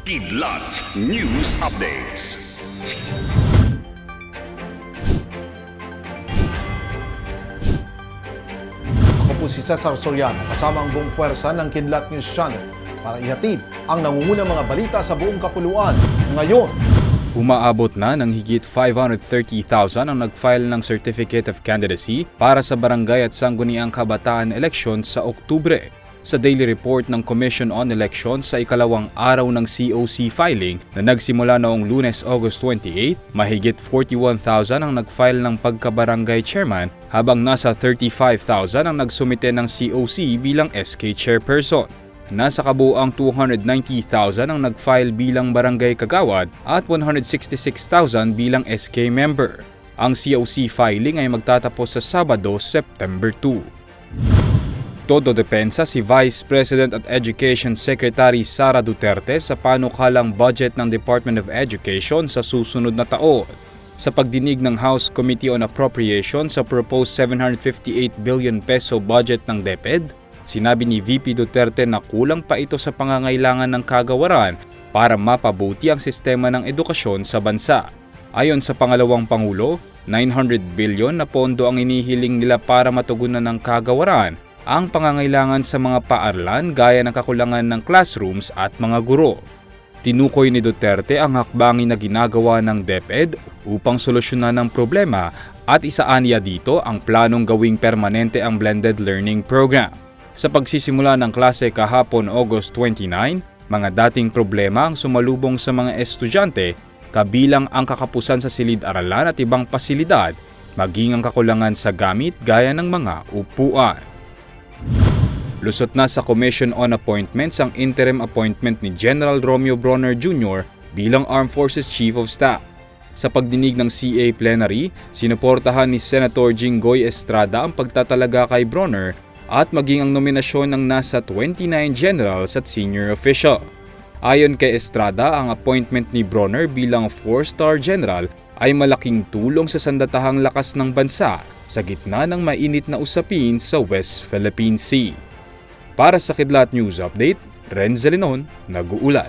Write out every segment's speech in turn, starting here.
Kidlat News Updates. Ako po si Cesar Soriano kasama ang buong puwersa ng Kidlat News Channel para ihatid ang nangungunang mga balita sa buong kapuluan ngayon. Umaabot na ng higit 530,000 ang nag-file ng Certificate of Candidacy para sa barangay at sangguniang kabataan election sa Oktubre. Sa daily report ng Commission on Elections sa ikalawang araw ng COC filing na nagsimula noong lunes August 28, mahigit 41,000 ang nag-file ng pagkabarangay chairman habang nasa 35,000 ang nagsumite ng COC bilang SK chairperson. Nasa kabuang 290,000 ang nag-file bilang barangay kagawad at 166,000 bilang SK member. Ang COC filing ay magtatapos sa Sabado, September 2. Todo depensa si Vice President at Education Secretary Sara Duterte sa panukalang budget ng Department of Education sa susunod na taon. Sa pagdinig ng House Committee on Appropriations sa proposed 758 billion peso budget ng DepEd, sinabi ni VP Duterte na kulang pa ito sa pangangailangan ng kagawaran para mapabuti ang sistema ng edukasyon sa bansa. Ayon sa pangalawang pangulo, 900 billion na pondo ang inihiling nila para matugunan ng kagawaran ang pangangailangan sa mga paaralan gaya ng kakulangan ng classrooms at mga guro. Tinukoy ni Duterte ang hakbangin na ginagawa ng DepEd upang solusyonan ang problema at isaan niya dito ang planong gawing permanente ang blended learning program. Sa pagsisimula ng klase kahapon August 29, mga dating problema ang sumalubong sa mga estudyante kabilang ang kakapusan sa silid-aralan at ibang pasilidad, maging ang kakulangan sa gamit gaya ng mga upuan. Lusot na sa Commission on Appointments ang interim appointment ni General Romeo Bronner Jr. bilang Armed Forces Chief of Staff. Sa pagdinig ng CA plenary, sinuportahan ni Senator Jinggoy Estrada ang pagtatalaga kay Bronner at maging ang nominasyon ng nasa 29 generals at senior official. Ayon kay Estrada, ang appointment ni Bronner bilang 4-star general ay malaking tulong sa sandatahang lakas ng bansa sa gitna ng mainit na usapin sa West Philippine Sea. Para sa Kidlat News Update, Renz Zelinon, nag-uulat.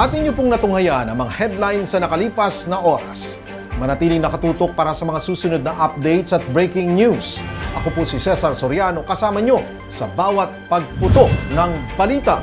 At inyo pong natunghayan ang mga headlines sa nakalipas na oras. Manatiling nakatutok para sa mga susunod na updates at breaking news. Ako po si Cesar Soriano kasama nyo sa bawat pagputo ng balita.